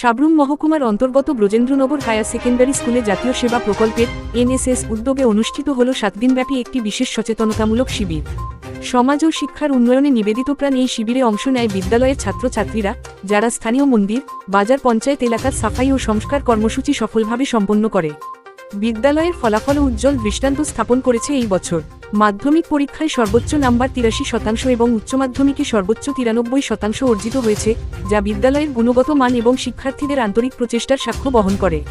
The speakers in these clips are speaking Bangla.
সাবরুম মহকুমার অন্তর্গত ব্রজেন্দ্রনগর হায়ার সেকেন্ডারি স্কুলে জাতীয় সেবা প্রকল্পের এনএসএস উদ্যোগে অনুষ্ঠিত হল সাতদিনব্যাপী একটি বিশেষ সচেতনতামূলক শিবির। সমাজ ও শিক্ষার উন্নয়নে নিবেদিত প্রাণ এই শিবিরে অংশ নেয় বিদ্যালয়ের ছাত্রছাত্রীরা, যারা স্থানীয় মন্দির, বাজার পঞ্চায়েত এলাকার সাফাই ও সংস্কার কর্মসূচি সফলভাবে সম্পন্ন করে। বিদ্যালয়ের ফলাফল উজ্জ্বল দৃষ্টান্ত স্থাপন করেছে এই বছর। মাধ্যমিক পরীক্ষায় সর্বোচ্চ নাম্বার তিরাশি শতাংশ এবং উচ্চ মাধ্যমিকে সর্বোচ্চ তিরানব্বই শতাংশ অর্জিত হয়েছে, যা বিদ্যালয়ের গুণগত মান এবং শিক্ষার্থীদের আন্তরিক প্রচেষ্টার সাক্ষ্য বহন করে।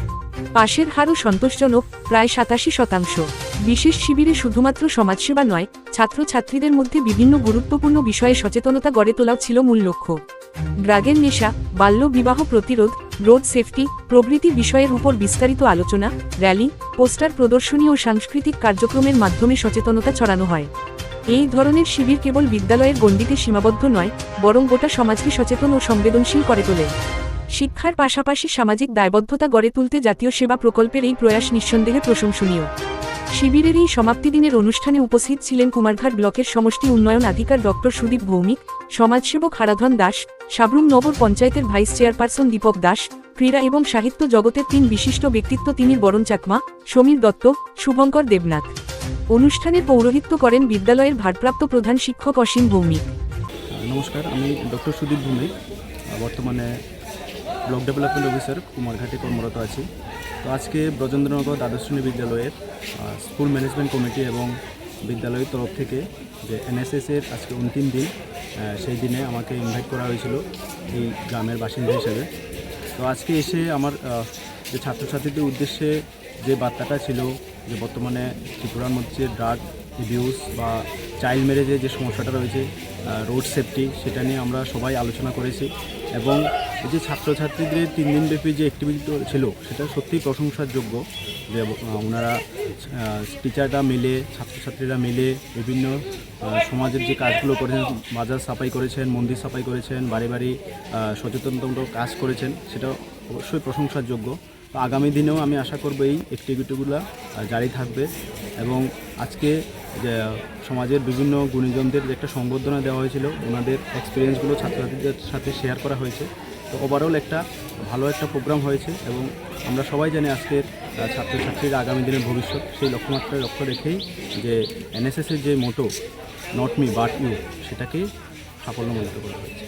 পাশের হারও সন্তোষজনক, প্রায় সাতাশি শতাংশ। বিশেষ শিবিরে শুধুমাত্র সমাজসেবা নয়, ছাত্রছাত্রীদের মধ্যে বিভিন্ন গুরুত্বপূর্ণ বিষয়ে সচেতনতা গড়ে তোলাও ছিল মূল লক্ষ্য। ড্রাগের নেশা, বাল্য বিবাহ প্রতিরোধ, রোড সেফটি, প্রভৃতি বিষয়ের উপর বিস্তারিত আলোচনা, র্যালি, পোস্টার প্রদর্শনী ও সাংস্কৃতিক কার্যক্রমের মাধ্যমে সচেতনতা ছড়ানো হয়। এই ধরনের শিবির কেবল বিদ্যালয়ের গণ্ডিতে সীমাবদ্ধ নয়, বরং গোটা সমাজকে সচেতন ও সংবেদনশীল করে তোলে। শিক্ষার পাশাপাশি সামাজিক দায়বদ্ধতা গড়ে তুলতে জাতীয় সেবা প্রকল্পের এই প্রয়াস নিঃসন্দেহে প্রশংসনীয়। শিবিরের এই সমাপ্তি দিনের অনুষ্ঠানে উপস্থিত ছিলেন কুমারঘাট ব্লকের সমষ্টি উন্নয়ন আধিকার ডক্টর সুদীপ ভৌমিক সমাজসেবক হারাধন দাস, সাবরুম নগর পঞ্চায়েতের ভাইস চেয়ারপারসন দীপক দাস, ক্রীড়া এবং সাহিত্য জগতের তিন বিশিষ্ট ব্যক্তিত্ব তিনির বরণ চাকমা, সমীর দত্ত, শুভঙ্কর দেবনাথ। অনুষ্ঠানের পৌরোহিত্য করেন বিদ্যালয়ের ভারপ্রাপ্ত প্রধান শিক্ষক অসীম ভৌমিক। নমস্কার, আমি ডক্টর সুদীপ ভূমিক, বর্তমানে ব্লক ডেভেলপমেন্ট অফিসার, কুমারঘাটে কর্মরত আছি। তো আজকে ব্রজেন্দ্রনগর দ্বাদশ শ্রেণি বিদ্যালয়ের স্কুল ম্যানেজমেন্ট কমিটি এবং বিদ্যালয়ের তরফ থেকে যে এনএসএসের আজকে অন্তিম দিন সেই দিনে আমাকে ইনভাইট করা হয়েছিল এই গ্রামের বাসিন্দা হিসেবে। তো আজকে এসে আমার যে ছাত্রছাত্রীদের উদ্দেশ্যে যে বার্তাটা ছিল যে বর্তমানে ত্রিপুরার মধ্যে ড্রাগ অ্যাবিউজ বা চাইল্ড ম্যারেজে যে সমস্যাটা রয়েছে রোড সেফটি সেটা নিয়ে আমরা সবাই আলোচনা করেছি এবং যে ছাত্রছাত্রীদের তিন দিনব্যাপী যে অ্যাক্টিভিটি ছিল সেটা সত্যিই প্রশংসার যোগ্য। যে ওনারা টিচাররা মিলে, ছাত্রছাত্রীরা মিলে বিভিন্ন সমাজের যে কাজগুলো করেছেন, বাজার সাফাই করেছেন, মন্দির সাফাই করেছেন, বাড়ি বাড়ি সচেতনতামূলক কাজ করেছেন সেটা অবশ্যই প্রশংসার যোগ্য তো আগামী দিনেও আমি আশা করব এই অ্যাক্টিভিটিগুলো জারি থাকবে এবং আজকে যে সমাজের বিভিন্ন গুণীজনদের যে একটা সংবর্ধনা দেওয়া হয়েছিল, ওনাদের এক্সপিরিয়েন্সগুলো ছাত্রছাত্রীদের সাথে শেয়ার করা হয়েছে। তো ওভারঅল একটা ভালো একটা প্রোগ্রাম হয়েছে এবং আমরা সবাই জানি আজকের ছাত্রছাত্রীর আগামী দিনের ভবিষ্যৎ, সেই লক্ষ্যমাত্রায় লক্ষ্য রেখেই যে এনএসএসের যে motto not me but you সেটাকেই সাফল্যমণ্ডিত করা হয়েছে।